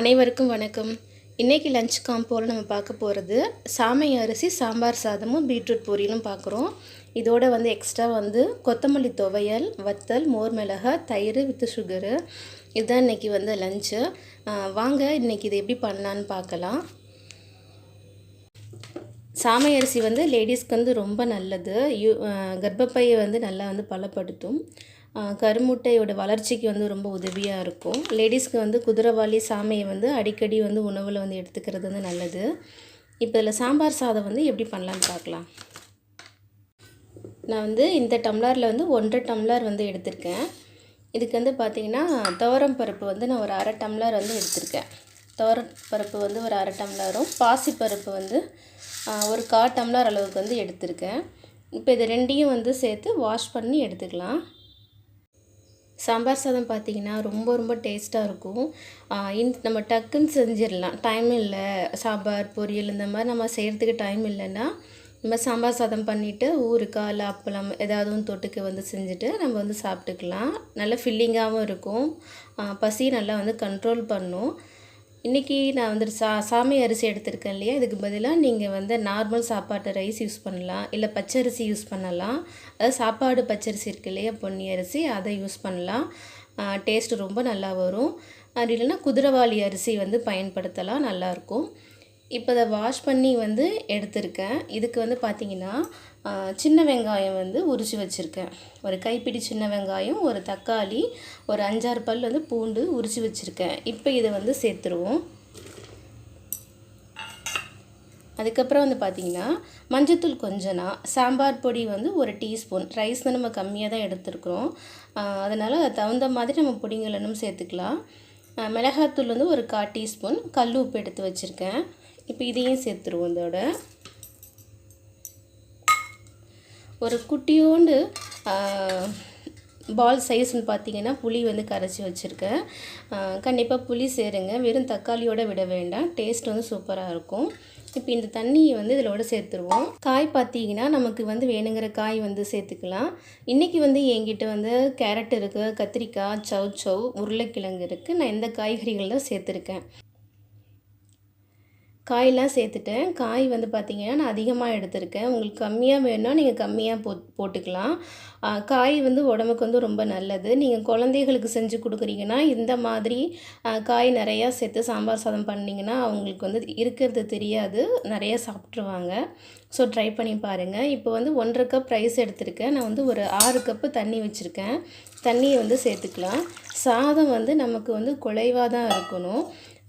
அனைவருக்கும் வணக்கம். இன்றைக்கி லஞ்ச் காம்போவில் நம்ம பார்க்க போகிறது சாமை அரிசி சாம்பார் சாதமும் பீட்ரூட் பொரியலும் பார்க்குறோம். இதோட வந்து எக்ஸ்ட்ரா வந்து கொத்தமல்லி துவையல் வத்தல் மோர் மிளகாய் தயிர் வித்து சுகரு இதுதான் இன்றைக்கி வந்து லஞ்சு வாங்க இன்றைக்கி இது எப்படி பண்ணலான்னு பார்க்கலாம். சாமை அரிசி வந்து லேடிஸ்க்கு வந்து ரொம்ப நல்லது. யூ கர்ப்பப்பையை வந்து நல்லா வந்து பலப்படுத்தும். கருமுட்டையோட வளர்ச்சிக்கு வந்து ரொம்ப உதவியாக இருக்கும். லேடிஸ்க்கு வந்து குதிரைவாளி சாமையை வந்து அடிக்கடி வந்து உணவில் வந்து எடுத்துக்கிறது வந்து நல்லது. இப்போ இதில் சாம்பார் சாதம் வந்து எப்படி பண்ணலான்னு பார்க்கலாம் நான் வந்து இந்த டம்ளரில் வந்து ஒன்றரை டம்ளர் வந்து எடுத்திருக்கேன். இதுக்கு வந்து பார்த்திங்கன்னா துவரம் பருப்பு வந்து நான் ஒரு அரை டம்ளர் வந்து எடுத்திருக்கேன். துவரம் பருப்பு வந்து ஒரு அரை டம்ளரும் பாசி பருப்பு வந்து ஒரு கா டம்ளர் அளவுக்கு வந்து எடுத்திருக்கேன். இப்போ இது ரெண்டையும் வந்து சேர்த்து வாஷ் பண்ணி எடுத்துக்கலாம். சாம்பார் சாதம் பார்த்தீங்கன்னா ரொம்ப ரொம்ப டேஸ்ட்டாக இருக்கும். இன் நம்ம டக்குன்னு செஞ்சிடலாம். டைம் இல்லை. சாம்பார் பொரியல் இந்த மாதிரி நம்ம செய்கிறதுக்கு டைம் இல்லைன்னா நம்ம சாம்பார் சாதம் பண்ணிவிட்டு ஊருக்கா இல்லை அப்பளம் ஏதாவது ஒன்று தொட்டுக்கு வந்து செஞ்சுட்டு நம்ம வந்து சாப்பிட்டுக்கலாம். நல்ல ஃபில்லிங்காகவும் இருக்கும். பசி நல்லா வந்து கண்ட்ரோல் பண்ணும். இன்றைக்கி நான் வந்து சா சாமி அரிசி எடுத்திருக்கேன் இல்லையா? இதுக்கு பதிலாக நீங்கள் வந்து நார்மல் சாப்பாட்டு ரைஸ் யூஸ் பண்ணலாம். இல்லை பச்சரிசி யூஸ் பண்ணலாம். அதாவது சாப்பாடு பச்சரிசி இருக்கு இல்லையா? பொன்னி அரிசி அதை யூஸ் பண்ணலாம். டேஸ்ட்டு ரொம்ப நல்லா வரும். அப்படி இல்லைன்னா குதிரவாளி அரிசி வந்து பயன்படுத்தலாம். நல்லாயிருக்கும் இப்போ இதை வாஷ் பண்ணி வந்து எடுத்திருக்கேன். இதுக்கு வந்து பார்த்திங்கன்னா சின்ன வெங்காயம் வந்து உரித்து வச்சுருக்கேன். ஒரு கைப்பிடி சின்ன வெங்காயம் ஒரு தக்காளி ஒரு அஞ்சாறு பல் வந்து பூண்டு உரித்து வச்சுருக்கேன். இப்போ இதை வந்து சேர்த்துருவோம். அதுக்கப்புறம் வந்து பார்த்திங்கன்னா மஞ்சத்தூள் கொஞ்சனா சாம்பார் பொடி வந்து ஒரு டீஸ்பூன். ரைஸ் தான் நம்ம கம்மியாக தான் எடுத்துருக்குறோம். அதனால் தகுந்த மாதிரி நம்ம பொடிங்களனும் சேர்த்துக்கலாம். மிளகாத்தூள் வந்து ஒரு கா டீஸ்பூன். கல் உப்பு எடுத்து வச்சுருக்கேன். இப்போ இதையும் சேர்த்துருவோம் இதோட ஒரு குட்டியோண்டு பால் சைஸ்னு பார்த்தீங்கன்னா புளி வந்து கரைச்சி வச்சுருக்கேன். கண்டிப்பாக புளி சேருங்க. வெறும் தக்காளியோடு விட வேண்டாம். டேஸ்ட் வந்து சூப்பராக இருக்கும். இப்போ இந்த தண்ணியை வந்து இதிலோட சேர்த்துருவோம். காய் பார்த்தீங்கன்னா நமக்கு வந்து வேணுங்கிற காய் வந்து சேர்த்துக்கலாம். இன்றைக்கி வந்து என்கிட்ட வந்து கேரட் இருக்குது கத்திரிக்காய் சவ் சவ் உருளைக்கிழங்கு இருக்குது நான் இந்த காய்கறிகள் தான் சேர்த்துருக்கேன். காயெலாம் சேர்த்துட்டேன். காய் வந்து பார்த்திங்கன்னா நான் அதிகமாக எடுத்திருக்கேன். உங்களுக்கு கம்மியாக வேணும்னா நீங்கள் கம்மியாக போ போட்டுக்கலாம். காய் வந்து உடம்புக்கு வந்து ரொம்ப நல்லது. நீங்கள் குழந்தைகளுக்கு செஞ்சு கொடுக்குறீங்கன்னா இந்த மாதிரி காய் நிறையா சேர்த்து சாம்பார் சாதம் பண்ணிங்கன்னா அவங்களுக்கு வந்து இருக்கிறது தெரியாது. நிறையா சாப்பிட்ருவாங்க ஸோ ட்ரை பண்ணி பாருங்கள் இப்போ வந்து ஒன்றரை கப் ரைஸ் எடுத்திருக்கேன். நான் வந்து ஒரு ஆறு கப்பு தண்ணி வச்சுருக்கேன். தண்ணியை வந்து சேர்த்துக்கலாம். சாதம் வந்து நமக்கு வந்து குலைவாக தான் இருக்கணும்.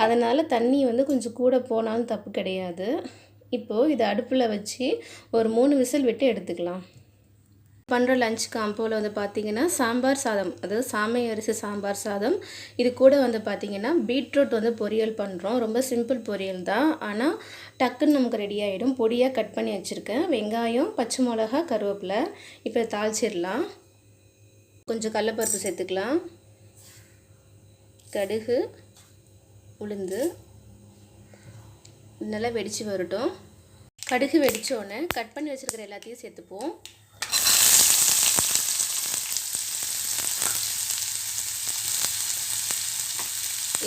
அதனால் தண்ணி வந்து கொஞ்சம் கூட போனாலும் தப்பு கிடையாது. இப்போது இதை அடுப்பில் வச்சு ஒரு மூணு விசில் விட்டு எடுத்துக்கலாம். பண்ணுற லஞ்ச் காம்போவில் வந்து பார்த்திங்கன்னா சாம்பார் சாதம் அதாவது சாமை அரிசி சாம்பார் சாதம். இது கூட வந்து பார்த்திங்கன்னா பீட்ரூட் வந்து பொரியல் பண்ணுறோம் ரொம்ப சிம்பிள் பொரியல் தான். ஆனால் டக்குன்னு நமக்கு ரெடி ஆகிடும் பொடியாக கட் பண்ணி வச்சுருக்கேன். வெங்காயம் பச்சை மிளகா கருவேப்பிலை. இப்போ தாளிச்சிடலாம். கொஞ்சம் கடலப்பருப்பு சேர்த்துக்கலாம். கடுகு உளுந்து. நல்லா வெடித்து வரட்டும். கடுகு வெடித்தோடனே கட் பண்ணி வச்சுருக்கிற எல்லாத்தையும் சேர்த்துப்போம்.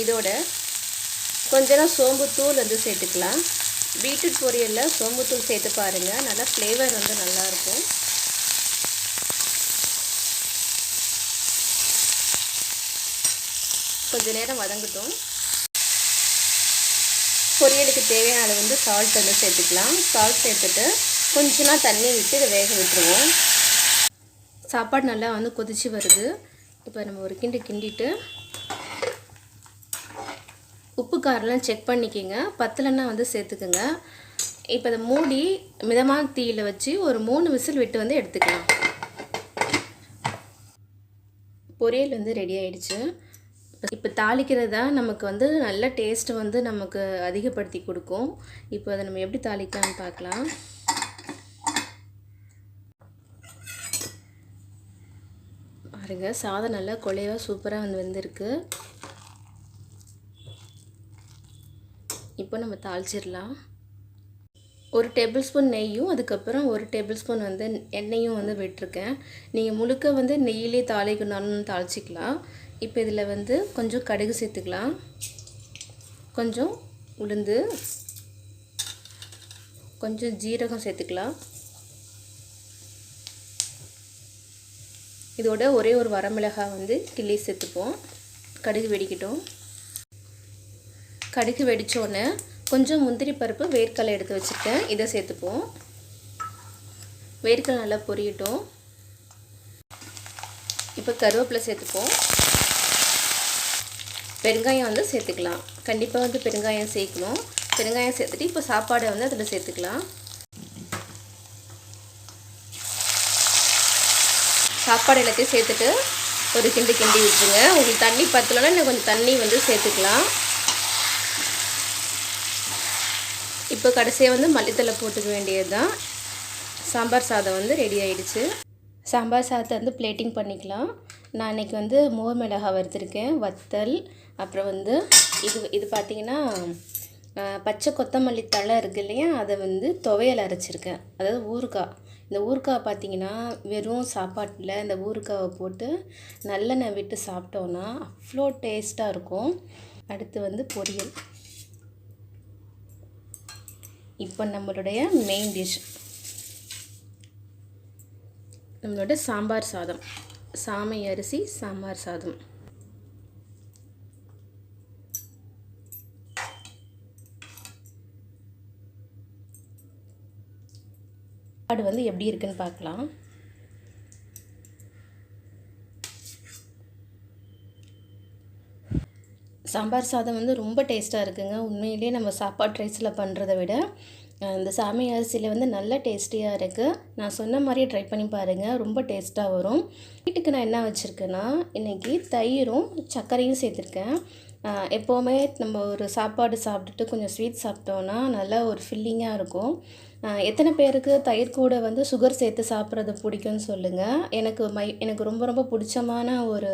இதோட கொஞ்சம் சோம்பு தூள் வந்து சேர்த்துக்கலாம். பீட்ரூட் பொரியலில் சோம்பு தூள் சேர்த்து பாருங்கள் நல்லா ஃப்ளேவர் வந்து நல்லாயிருக்கும் கொஞ்ச நேரம் வதங்கட்டும். பொரியலுக்கு தேவையான அளவு வந்து சால்ட் வந்து சேர்த்துக்கலாம். சால்ட் சேர்த்துட்டு கொஞ்சமாக தண்ணி விட்டு இதை வேக விட்டுருவோம். சாப்பாடு நல்லா வந்து கொதிச்சு வருது. இப்போ நம்ம ஒரு கிண்டு கிண்டிட்டு உப்பு காரெலாம் செக் பண்ணிக்கோங்க. பத்தலைன்னா வந்து சேர்த்துக்குங்க. இப்போ அதை மூடி மிதமான தீயில் வச்சு ஒரு மூணு விசில் விட்டு வந்து எடுத்துக்கலாம். பொரியல் வந்து ரெடி ஆயிடுச்சு. இப்போ தாளிக்கிறது தான் நமக்கு வந்து நல்ல டேஸ்ட்டு வந்து நமக்கு அதிகப்படுத்தி கொடுக்கும். இப்போ அதை நம்ம எப்படி தாளிக்கலாம்னு பார்க்கலாம். பாருங்கள் சாதம் நல்லா கொலையாக சூப்பராக வந்து வந்திருக்கு. இப்போ நம்ம தாளிச்சிடலாம். ஒரு டேபிள் ஸ்பூன் நெய்யும் அதுக்கப்புறம் ஒரு டேபிள் ஸ்பூன் வந்து எண்ணெயும் வந்து விட்டுருக்கேன். நீங்கள் முழுக்க வந்து நெய்யிலே தாளிக்கணும்னு தாளிச்சிக்கலாம். இப்போ இதில் வந்து கொஞ்சம் கடுகு சேர்த்துக்கலாம். கொஞ்சம் உளுந்து கொஞ்சம் ஜீரகம் சேர்த்துக்கலாம். இதோட ஒரே ஒரு வரமிளகாய் வந்து கிள்ளி சேர்த்துப்போம். கடுகு வெடிக்கட்டும். கடுகு வெடித்தோடனே கொஞ்சம் முந்திரி பருப்பு வேர்க்கடலை எடுத்து வச்சுருக்கேன். இதை சேர்த்துப்போம் வேர்க்கடலை நல்லா பொரியட்டும். இப்போ கருவேப்பிலை சேர்த்துப்போம் பெருங்காயம் வந்து சேர்த்துக்கலாம். கண்டிப்பாக வந்து பெருங்காயம் சேர்க்கணும். பெருங்காயம் சேர்த்துட்டு இப்போ சாப்பாடை வந்து அதில் சேர்த்துக்கலாம். சாப்பாடு எல்லாத்தையும் சேர்த்துட்டு ஒரு கிண்டு கிண்டி விட்டுருங்க. உங்களுக்கு தண்ணி பத்தலைன்னா இன்னும் கொஞ்சம் தண்ணி வந்து சேர்த்துக்கலாம். இப்போ கடைசியாக வந்து மல்லித்தலை போட்டுக்க வேண்டியது தான் சாம்பார் சாதம் வந்து ரெடி ஆகிடுச்சு சாம்பார் சாதத்தை வந்து பிளேட்டிங் பண்ணிக்கலாம். நான் இன்றைக்கி வந்து மோர் மிளகாய் வறுத்துருக்கேன் வத்தல் அப்புறம் வந்து இது இது பார்த்திங்கன்னா பச்சை கொத்தமல்லி தழை இருக்கு இல்லையா? அதை வந்து துவையல் அரைச்சிருக்கேன். அதாவது ஊறுகாய். இந்த ஊறுகாய் பார்த்திங்கன்னா வெறும் சாப்பாட்டில் இந்த ஊறுகாவை போட்டு நல்லெண்ணெய் விட்டு சாப்பிட்டோன்னா அவ்வளோ டேஸ்ட்டாக இருக்கும். அடுத்து வந்து பொரியல். இப்போ நம்மளுடைய மெயின் டிஷ் நம்மளோட சாம்பார் சாதம். சாமை அரிசி சாம்பார் சாதம். சாப்பாடு வந்து எப்படி இருக்குன்னு பார்க்கலாம். சாம்பார் சாதம் வந்து ரொம்ப டேஸ்ட்டாக இருக்குங்க. உண்மையிலேயே நம்ம சாப்பாடு ரைஸில் பண்ணுறத விட இந்த சாமி அரிசியில் வந்து நல்ல டேஸ்டியாக இருக்குது நான் சொன்ன மாதிரியே ட்ரை பண்ணி பாருங்கள் ரொம்ப டேஸ்ட்டாக வரும். வீட்டுக்கு நான் என்ன வச்சுருக்கேன்னா இன்றைக்கி தயிரும் சர்க்கரையும் சேர்த்துருக்கேன். எப்போவுமே நம்ம ஒரு சாப்பாடு சாப்பிட்டுட்டு கொஞ்சம் ஸ்வீட் சாப்பிட்டோன்னா நல்லா ஒரு ஃபில்லிங்காக இருக்கும். எத்தனை பேருக்கு தயிர் கூட வந்து சுகர் சேர்த்து சாப்பிட்றது பிடிக்கும்னு சொல்லுங்கள் எனக்கு மை எனக்கு ரொம்ப ரொம்ப பிடிச்சமான ஒரு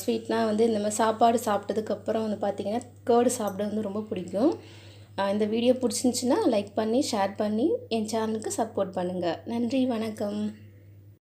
ஸ்வீட்னால் வந்து இந்த மாதிரி சாப்பாடு சாப்பிட்டதுக்கப்புறம் வந்து பார்த்திங்கன்னா கேர்டு சாப்பிட வந்து ரொம்ப பிடிக்கும். இந்த வீடியோ பிடிச்சிருந்துச்சின்னா லைக் பண்ணி ஷேர் பண்ணி என் சேனலுக்கு சப்போர்ட் பண்ணுங்கள் நன்றி வணக்கம்.